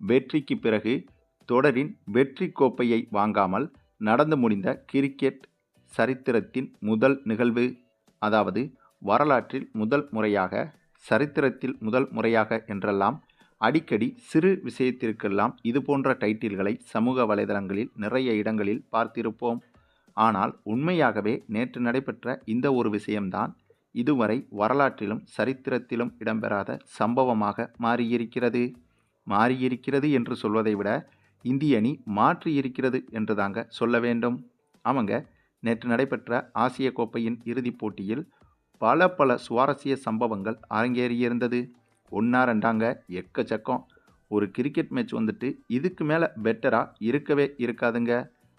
வெற்றிக்கு பிறகு தொடரின் வெற்றி கோப்பையை வாங்காமல் நடந்து முடிந்த கிரிக்கெட் சரித்திரத்தின் முதல் நிகழ்வு அதாவது வரலாற்றில் முதல் முறையாக சரித்திரத்தில் முதல் முறையாக என்றெல்லாம் அடிக்கடி சிறு விஷயத்திற்கெல்லாம் இதுபோன்ற டைட்டில்களை சமூக வலைதளங்களில் நிறைய இடங்களில் பார்த்திருப்போம். ஆனால் உண்மையாகவே நேற்று நடைபெற்ற இந்த ஒரு விஷயம்தான் இதுவரை வரலாற்றிலும் சரித்திரத்திலும் இடம்பெறாத சம்பவமாக மாறியிருக்கிறது. மாறியிருக்கிறது என்று சொல்வதை விட இந்திய அணி மாற்றியிருக்கிறது என்று தாங்க சொல்ல வேண்டும். அவங்க நேற்று நடைபெற்ற ஆசிய கோப்பையின் இறுதிப் போட்டியில் பல பல சுவாரஸ்ய சம்பவங்கள் அரங்கேறியிருந்தது. ஒன்றா ரெண்டாங்க எக்கச்சக்கம். ஒரு கிரிக்கெட் மேட்ச் வந்துட்டு இதுக்கு மேலே பெட்டராக இருக்கவே இருக்காதுங்க.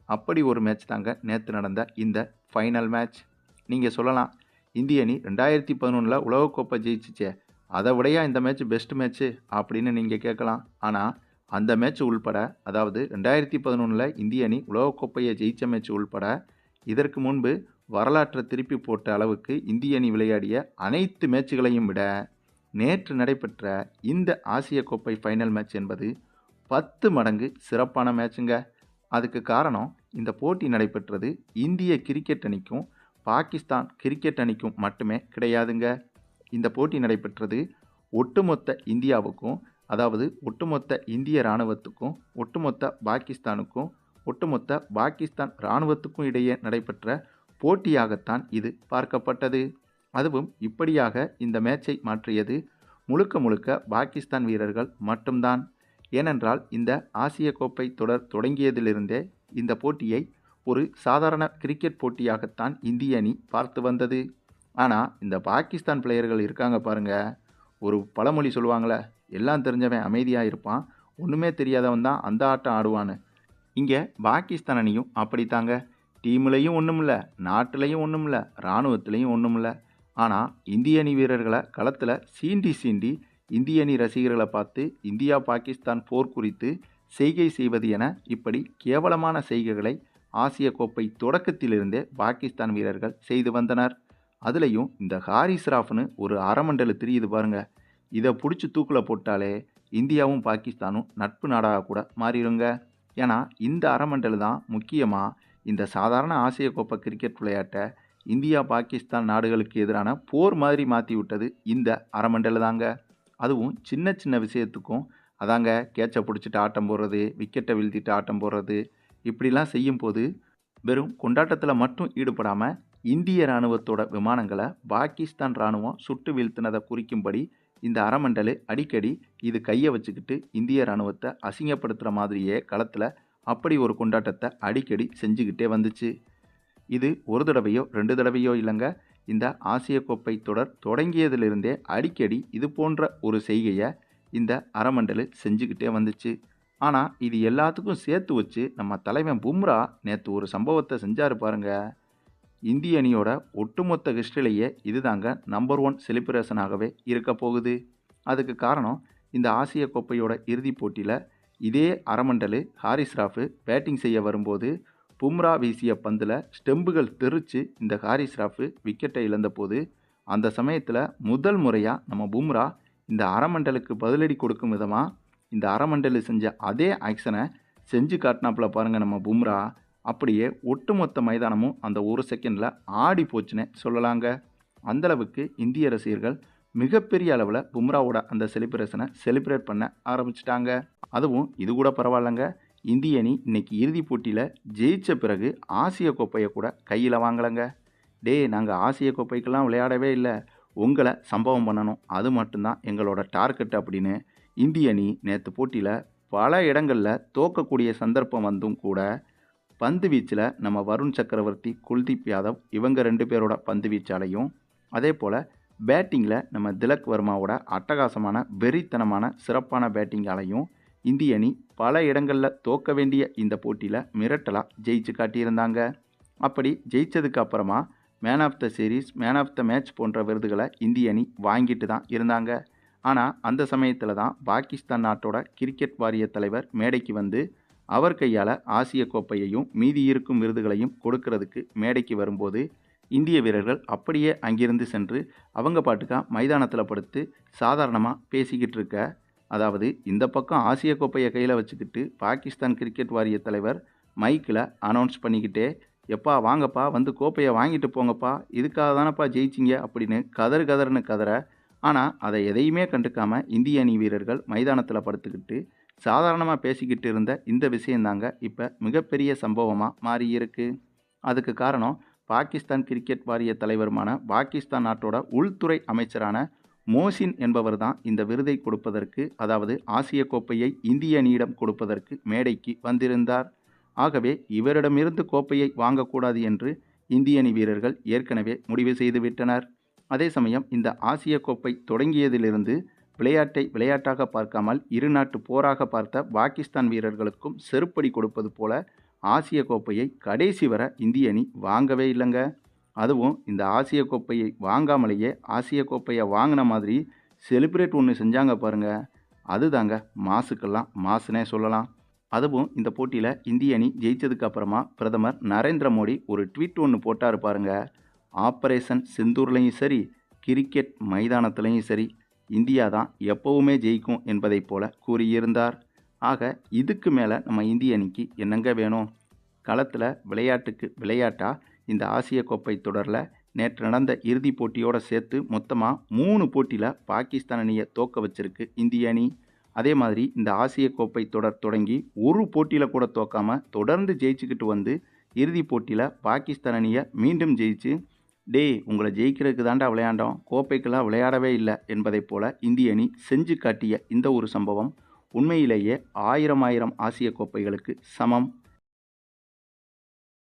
அப்படி ஒரு மேட்ச் தாங்க நேற்று நடந்த இந்த ஃபைனல் மேட்ச். நீங்கள் சொல்லலாம் இந்திய அணி ரெண்டாயிரத்தி பதினொன்றில் உலகக்கோப்பை ஜெயிச்சிச்சே. அதை விடையா இந்த மேட்ச் பெஸ்ட் மேட்ச்சு அப்படின்னு நீங்கள் கேட்கலாம். ஆனால் அந்த மேட்ச் உள்பட அதாவது ரெண்டாயிரத்தி பதினொன்றில் இந்திய அணி உலகக்கோப்பையை ஜெயித்த மேட்ச் உள்பட இதற்கு முன்பு வரலாற்றை திருப்பி போட்ட அளவுக்கு இந்திய அணி விளையாடிய அனைத்து மேட்சுகளையும் விட நேற்று நடைபெற்ற இந்த ஆசிய கோப்பை ஃபைனல் மேட்ச் என்பது பத்து மடங்கு சிறப்பான மேட்சுங்க அதுக்கு காரணம் இந்த போட்டி நடைபெற்றது இந்திய கிரிக்கெட் அணிக்கும் பாகிஸ்தான் கிரிக்கெட் அணிக்கும் மட்டுமே கிடையாதுங்க. இந்த போட்டி நடைபெற்றது ஒட்டுமொத்த இந்தியாவுக்கும் அதாவது ஒட்டுமொத்த இந்திய இராணுவத்துக்கும் ஒட்டுமொத்த பாகிஸ்தானுக்கும் ஒட்டுமொத்த பாகிஸ்தான் இராணுவத்துக்கும் இடையே நடைபெற்ற போட்டியாகத்தான் இது பார்க்கப்பட்டது. அதுவும் இப்படியாக இந்த மேட்சை மாற்றியது முழுக்க முழுக்க பாகிஸ்தான் வீரர்கள் மட்டும்தான். ஏனென்றால் இந்த ஆசிய கோப்பை தொடர் தொடங்கியதிலிருந்தே இந்த போட்டியை ஒரு சாதாரண கிரிக்கெட் போட்டியாகத்தான் இந்திய அணி பார்த்து வந்தது. ஆனால் இந்த பாகிஸ்தான் பிளேயர்கள் இருக்காங்க பாருங்கள் ஒரு பழமொழி சொல்லுவாங்களே எல்லாம் தெரிஞ்சவன் அமைதியாக இருப்பான் ஒன்றுமே தெரியாதவன் தான் அந்த ஆட்டம் ஆடுவான்னு. இங்கே பாகிஸ்தான் அணியும் அப்படித்தாங்க. டீம்லேயும் ஒன்றும் இல்லை நாட்டிலையும் ஒன்றும் இல்லை இராணுவத்திலையும் ஒன்றும் இல்லை ஆனால் இந்திய அணி வீரர்களை களத்தில் சீண்டி சீண்டி இந்திய அணி ரசிகர்களை பார்த்து இந்தியா பாகிஸ்தான் போர் குறித்து செய்கை செய்வது என இப்படி கேவலமான செய்கைகளை ஆசிய கோப்பை தொடக்கத்திலிருந்தே பாகிஸ்தான் வீரர்கள் செய்து வந்தனர். அதுலேயும் இந்த ஹாரிஸ் ராஃப்னு ஒரு அறமண்டல் தெரியுது பாருங்க. இதை பிடிச்சி தூக்கில் போட்டாலே இந்தியாவும் பாகிஸ்தானும் நட்பு நாடாக கூட மாறிடுங்க. ஏன்னா இந்த அறமண்டல் தான் முக்கியமாக இந்த சாதாரண ஆசிய கோப்பை கிரிக்கெட் விளையாட்டை இந்தியா பாகிஸ்தான் நாடுகளுக்கு எதிரான போர் மாதிரி மாற்றி விட்டது இந்த அறமண்டல் தாங்க. அதுவும் சின்ன சின்ன விஷயத்துக்கும் அதாங்க கேட்சை பிடிச்சிட்டு ஆட்டம் போடுறது விக்கெட்டை வீழ்த்திட்டு ஆட்டம் போடுறது இப்படிலாம் செய்யும்போது வெறும் கொண்டாட்டத்தில் மட்டும் ஈடுபடாமல் இந்திய இராணுவத்தோட விமானங்களை பாகிஸ்தான் இராணுவம் சுட்டு வீழ்த்தினதை குறிக்கும்படி இந்த அறமண்டல் அடிக்கடி இது கையை வச்சுக்கிட்டு இந்திய இராணுவத்தை அசிங்கப்படுத்துகிற மாதிரியே களத்தில் அப்படி ஒரு கொண்டாட்டத்தை அடிக்கடி செஞ்சுக்கிட்டே வந்துச்சு. இது ஒரு தடவையோ ரெண்டு தடவையோ இல்லைங்க. இந்த ஆசிய கோப்பை தொடர் தொடங்கியதிலிருந்தே அடிக்கடி இது போன்ற ஒரு செய்கையை இந்த அறமண்டல் செஞ்சுக்கிட்டே வந்துச்சு. ஆனால் இது எல்லாத்துக்கும் சேர்த்து வச்சு நம்ம தலைவன் பும்ரா நேற்று ஒரு சம்பவத்தை செஞ்சார் பாருங்கள் இந்திய அணியோட ஒட்டுமொத்த ஹிஸ்டரியிலேயே இதுதாங்க நம்பர் ஒன் செலிப்ரேஷனாகவே இருக்க போகுது. அதுக்கு காரணம் இந்த ஆசிய கோப்பையோட இறுதிப் போட்டியில் இதே அரமண்டலு ஹாரிஸ் ராஃபு பேட்டிங் செய்ய வரும்போது பும்ரா வீசிய பந்தில் ஸ்டெம்புகள் தெரிச்சு இந்த ஹாரிஸ் ராஃபு விக்கெட்டை இழந்தபோது அந்த சமயத்தில் முதல் முறையாக நம்ம பும்ரா இந்த அரமண்டலுக்கு பதிலடி கொடுக்கும் விதமாக இந்த அரைமண்டலு செஞ்ச அதே ஆக்ஷனை செஞ்சு காட்டினாப்புல பாருங்கள் நம்ம பும்ரா. அப்படியே ஒட்டுமொத்த மைதானமும் அந்த ஒரு செகண்டில் ஆடி போச்சுன்னு சொல்லலாங்க. அந்தளவுக்கு இந்திய ரசிகர்கள் மிகப்பெரிய அளவில் பும்ராவோட அந்த செலிப்ரேஷனை செலிப்ரேட் பண்ண ஆரம்பிச்சிட்டாங்க. அதுவும் இது கூட பரவாயில்லைங்க. இந்திய அணி இன்னைக்கு இறுதிப் போட்டியில் ஜெயித்த பிறகு ஆசிய கோப்பையை கூட கையில் வாங்கலைங்க. டே நாங்கள் ஆசிய கோப்பைக்கெல்லாம் விளையாடவே இல்லை. உங்களை சம்பவம் பண்ணணும். அது மட்டும்தான் எங்களோட டார்கெட் அப்படின்னு இந்திய அணி நேற்று போட்டியில் பல இடங்களில் தோக்கக்கூடிய சந்தர்ப்பம் வந்தும் கூட பந்து வீச்சில் நம்ம வருண் சக்கரவர்த்தி குல்தீப் யாதவ் இவங்க ரெண்டு பேரோட பந்து வீச்சாலையும் அதே போல் பேட்டிங்கில் நம்ம திலக் வர்மாவோட அட்டகாசமான வெறித்தனமான சிறப்பான பேட்டிங்காலையும் இந்திய அணி பல இடங்களில் தோக்க வேண்டிய இந்த போட்டியில் மிரட்டலாக ஜெயிச்சு காட்டியிருந்தாங்க. அப்படி ஜெயித்ததுக்கு அப்புறமா man of the series man of the match போன்ற விருதுகளை இந்திய அணி வாங்கிட்டு தான் இருந்தாங்க. ஆனால் அந்த சமயத்தில் தான் பாகிஸ்தான் நாட்டோட கிரிக்கெட் வாரிய தலைவர் மேடைக்கு வந்து அவர் கையால் ஆசிய கோப்பையையும் மீதி இருக்கும் விருதுகளையும் கொடுக்கறதுக்கு மேடைக்கு வரும்போது இந்திய வீரர்கள் அப்படியே அங்கிருந்து சென்று அவங்க பாட்டுக்கா மைதானத்தில் படுத்து சாதாரணமாக பேசிக்கிட்டு இருக்க அதாவது இந்த பக்கம் ஆசிய கோப்பையை கையில் வச்சுக்கிட்டு பாகிஸ்தான் கிரிக்கெட் வாரிய தலைவர் மைக்கில் அனௌன்ஸ் பண்ணிக்கிட்டே எப்பா வாங்கப்பா வந்து கோப்பையை வாங்கிட்டு போங்கப்பா இதுக்காக தானப்பா ஜெயிச்சிங்க? அப்படின்னு கதறு கதறுன்னு கதற ஆனால் அதை எதையுமே கண்டுக்காமல் இந்திய அணி வீரர்கள் மைதானத்தில் படுத்துக்கிட்டு சாதாரணமாக பேசிக்கிட்டு இருந்த இந்த விஷயந்தாங்க இப்போ மிகப்பெரிய சம்பவமாக மாறியிருக்கு. அதுக்கு காரணம் பாகிஸ்தான் கிரிக்கெட் வாரிய தலைவருமான பாகிஸ்தான் நாட்டோட உள்துறை அமைச்சரான மோசின் என்பவர் தான் இந்த விருதை கொடுப்பதற்கு அதாவது ஆசிய கோப்பையை இந்திய அணியிடம் கொடுப்பதற்கு மேடைக்கு வந்திருந்தார். ஆகவே இவரிடமிருந்து கோப்பையை வாங்கக்கூடாது என்று இந்திய அணி வீரர்கள் ஏற்கனவே முடிவு செய்துவிட்டனர். அதே சமயம் இந்த ஆசிய கோப்பை தொடங்கியதிலிருந்து விளையாட்டை விளையாட்டாக பார்க்காமல் இரு நாட்டு போராக பார்த்த பாகிஸ்தான் வீரர்களுக்கும் செருப்படி கொடுப்பது போல ஆசிய கோப்பையை கடைசி வர இந்திய அணி வாங்கவே இல்லைங்க. அதுவும் இந்த ஆசிய கோப்பையை வாங்காமலேயே ஆசிய கோப்பையை வாங்கின மாதிரி செலிப்ரேட் ஒன்று செஞ்சாங்க பாருங்க. அதுதாங்க மாசுக்கெல்லாம் மாசுனே சொல்லலாம். அதுவும் இந்த போட்டியில் இந்திய அணி ஜெயித்ததுக்கு அப்புறமா பிரதமர் நரேந்திர மோடி ஒரு ட்வீட் ஒன்று போட்டார் பாருங்க. ஆப்ரேஷன் செந்தூர்லேயும் சரி கிரிக்கெட் மைதானத்துலேயும் சரி இந்தியா தான் எப்போவுமே ஜெயிக்கும் என்பதைப் போல கூறியிருந்தார். ஆக இதுக்கு மேலே நம்ம இந்திய அணிக்கு என்னங்க வேணும்? களத்தில் விளையாட்டுக்கு விளையாட்டா? இந்த ஆசிய கோப்பை தொடரில் நேற்று நடந்த இறுதிப் போட்டியோடு சேர்த்து மொத்தமாக மூணு போட்டியில் பாகிஸ்தான் அணியை தோக்க வச்சிருக்கு இந்திய அணி. அதே மாதிரி இந்த ஆசிய கோப்பை தொடர் தொடங்கி ஒரு போட்டியில் கூட தோக்காமல் தொடர்ந்து ஜெயிச்சுக்கிட்டு வந்து இறுதிப் போட்டியில் பாகிஸ்தான் அணியை மீண்டும் ஜெயிச்சு டேய் உங்களை ஜெயிக்கிறதுக்கு தாண்டா விளையாண்டோம். கோப்பைக்கெல்லாம் விளையாடவே இல்லை என்பதைப் போல இந்திய அணி செஞ்சு காட்டிய இந்த ஒரு சம்பவம் உண்மையிலேயே ஆயிரம் ஆயிரம் ஆசிய கோப்பைகளுக்கு சமம்.